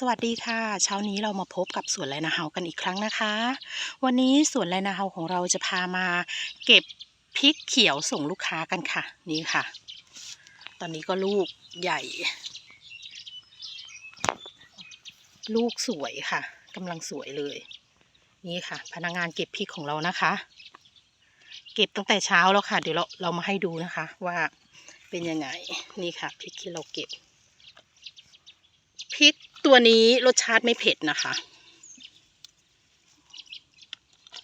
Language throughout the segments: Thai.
สวัสดีค่ะ เช้านี้เรามาพบกับสวนไรนาเฮากันอีกครั้งนะคะ วันนี้สวนไรนาเฮาของเราจะพามาเก็บพริกเขียวส่งลูกค้ากันค่ะ นี่ค่ะ ตอนนี้ก็ลูกใหญ่ ลูกสวยค่ะกำลังสวยเลย นี่ค่ะ พนักงานเก็บพริกของเรานะคะ เก็บตั้งแต่เช้าแล้วค่ะ เดี๋ยวเราเรามาให้ดูนะคะว่าเป็นยังไงนี่ค่ะพริกที่เราเก็บพริก ตัวนี้รสชาติไม่เผ็ดนะคะ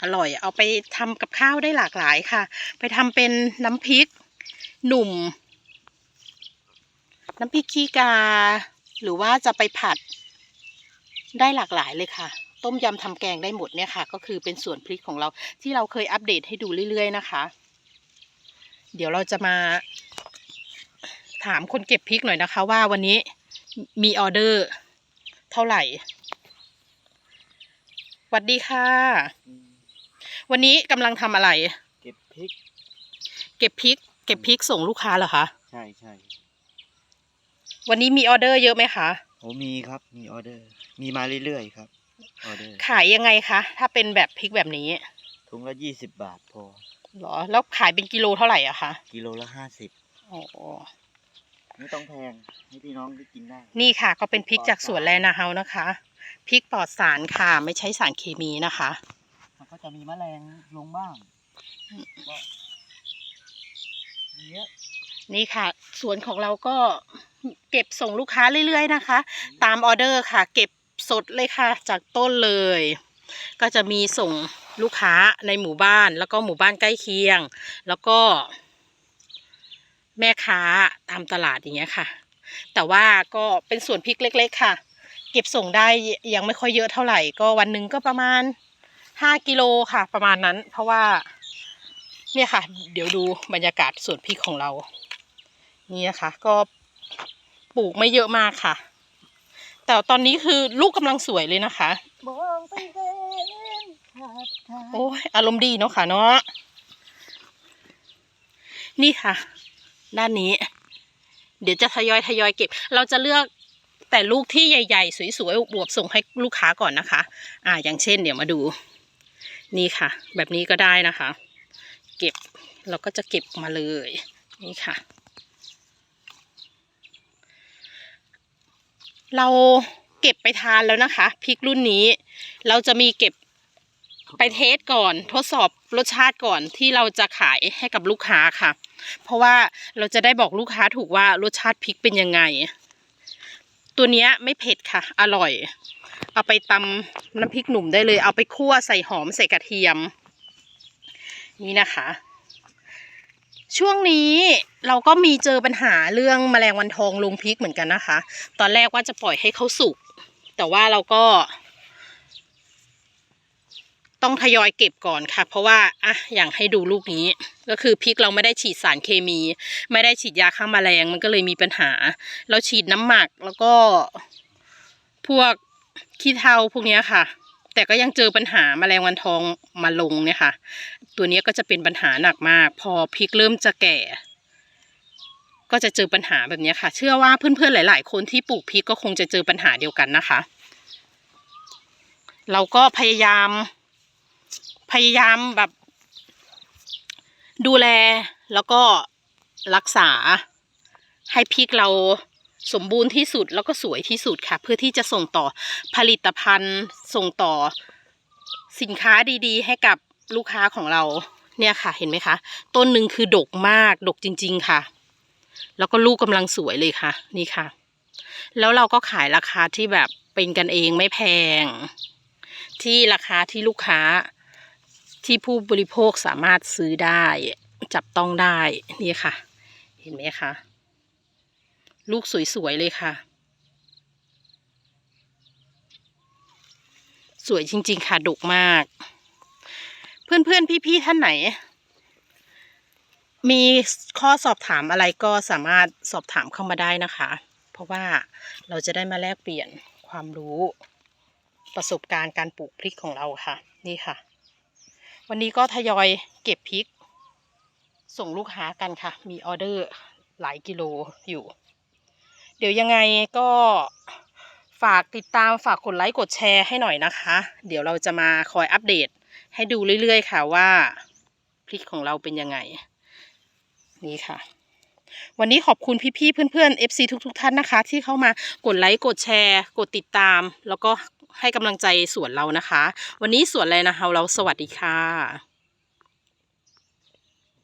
อร่อยเอาไปทำกับข้าวได้หลากหลายค่ะ ไปทำเป็นน้ำพริก หนุ่ม น้ำพริกขี้กา หรือว่าจะไปผัด ได้หลากหลายเลยค่ะ ต้มยำทำแกงได้หมดเนี่ยค่ะ ก็คือเป็นส่วนพริกของเราที่เราเคยอัปเดตให้ดูเรื่อยๆนะคะ เดี๋ยวเราจะมา ถามคนเก็บพริกหน่อยนะคะ ว่าวันนี้มีออเดอร์ เท่าไหร่สวัสดีค่ะ วันนี้กำลังทำอะไร เก็บพริก เก็บพริก เก็บพริกส่งลูกค้าเหรอคะ ใช่ใช่วันนี้มีออเดอร์เยอะไหมคะโอ้มีครับ มีออเดอร์ มีมาเรื่อยๆครับ ออเดอร์ ขายยังไงคะ ถ้าเป็นแบบพริกแบบนี้ ถุงละยี่สิบบาทพอหรอ แล้วขายเป็นกิโลเท่าไหร่อะคะ กิโลละห้าสิบอ๋อ ไม่ต้องแพงให้พี่น้องได้กินได้ นี่ค่ะ ก็เป็นพริกจากสวนแลนาเฮานะคะ พริกปลอดสารค่ะ ไม่ใช้สารเคมีนะคะ มันก็จะมีแมลงลงบ้างก็มีเยอะนี่ค่ะ สวนของเราก็เก็บส่งลูกค้าเรื่อยๆนะคะ ตามออเดอร์ค่ะ เก็บสดเลยค่ะ จากต้นเลย ก็จะมีส่งลูกค้าในหมู่บ้าน แล้วก็หมู่บ้านใกล้เคียง แล้วก็ แม่ค้าตามตลาดอย่างเงี้ยค่ะ แต่ว่าก็เป็นส่วนพริกเล็ก ๆ ค่ะ เก็บส่งได้ยังไม่ค่อยเยอะเท่าไหร่ ก็วันหนึ่งก็ประมาณห้ากิโลค่ะ ประมาณนั้น เพราะว่า เนี่ยค่ะ เดี๋ยวดูบรรยากาศสวนพริกของเรา นี่นะคะ ก็ปลูกไม่เยอะมากค่ะ แต่ตอนนี้คือลูกกำลังสวยเลยนะคะมองไปเห็นขาดขาโอ้ยอารมณ์ดีเนาะค่ะเนาะนี่ค่ะ ด้านนี้ เดี๋ยวจะทยอยทยอยเก็บ เราจะเลือกแต่ลูกที่ใหญ่ ๆ สวยๆบวบส่งให้ลูกค้าก่อนนะคะ อ่า อย่างเช่น เดี๋ยวมาดู นี่ค่ะ แบบนี้ก็ได้นะคะ เก็บเราก็จะเก็บมาเลย นี่ค่ะ เราเก็บไปทานแล้วนะคะพริกรุ่นนี้ เราจะมีเก็บไปเทสก่อน ทดสอบรสชาติก่อนที่เราจะขายให้กับลูกค้าค่ะ เพราะว่าเราจะได้บอกลูกค้าถูกว่ารสชาติพริกเป็นยังไง ตัวนี้ไม่เผ็ดค่ะ อร่อย เอาไปตำน้ำพริกหนุ่มได้เลย เอาไปคั่วใส่หอมใส่กระเทียม นี่นะคะ ช่วงนี้เราก็มีเจอปัญหาเรื่องแมลงวันทองลงพริกเหมือนกันนะคะ ตอนแรกว่าจะปล่อยให้เขาสุก แต่ว่าเราก็ ต้องทยอยเก็บก่อนค่ะ เพราะว่าอะอย่างให้ดูลูกนี้ ก็คือพริกเราไม่ได้ฉีดสารเคมี ไม่ได้ฉีดยาฆ่าแมลงมันก็เลยมีปัญหา เราฉีดน้ำหมักแล้วก็พวกขี้เถ้าพวกนี้ค่ะ แต่ก็ยังเจอปัญหาแมลงวันทองมาลงเนี่ยค่ะ ตัวนี้ก็จะเป็นปัญหาหนักมาก พอพริกเริ่มจะแก่ ก็จะเจอปัญหาแบบนี้ค่ะ เชื่อว่าเพื่อนๆหลาย ๆ คนที่ปลูกพริกก็คงจะเจอปัญหาเดียวกันนะคะ เราก็พยายาม พยายามแบบ ดูแลแล้วก็รักษาให้พริกเราสมบูรณ์ที่สุดแล้วก็สวยที่สุดค่ะ เพื่อที่จะส่งต่อผลิตภัณฑ์ส่งต่อสินค้าดีๆ ให้กับลูกค้าของเราเนี่ยค่ะ เห็นไหมคะ ต้นหนึ่งคือดกมากดกจริง ๆค่ะ แล้วก็ลูกกำลังสวยเลยค่ะ นี่ค่ะ แล้วเราก็ขายราคาที่แบบเป็นกันเองไม่แพง ที่ราคาที่ลูกค้า ที่ผู้บริโภคสามารถซื้อได้จับต้องได้นี่ค่ะ เห็นไหมคะ ลูกสวย ๆ เลยค่ะ สวยจริง ๆ ค่ะดกมาก เพื่อน ๆ พี่ ๆ ท่านไหน มีข้อสอบถามอะไรก็สามารถสอบถามเข้ามาได้นะคะ เพราะว่าเราจะได้มาแลกเปลี่ยนความรู้ประสบการณ์การปลูกพริกของเราค่ะ นี่ค่ะ วันนี้ก็ทยอยเก็บพริก ส่งลูกค้ากันค่ะ มีออเดอร์หลายกิโลอยู่ เดี๋ยวยังไงก็ฝากติดตามฝากกดไลค์กดแชร์ให้หน่อยนะคะ เดี๋ยวเราจะมาคอยอัปเดตให้ดูเรื่อยๆค่ะว่าพริกของเราเป็นยังไง นี่ค่ะ วันนี้ขอบคุณพี่ๆเพื่อนๆ FC ทุกๆ ท่านนะคะ ที่เข้ามากดไลค์กดแชร์ กดติดตาม แล้วก็ ให้กำลังใจสวนเรานะคะ วันนี้สวนอะไรนะคะ เราสวัสดีค่ะ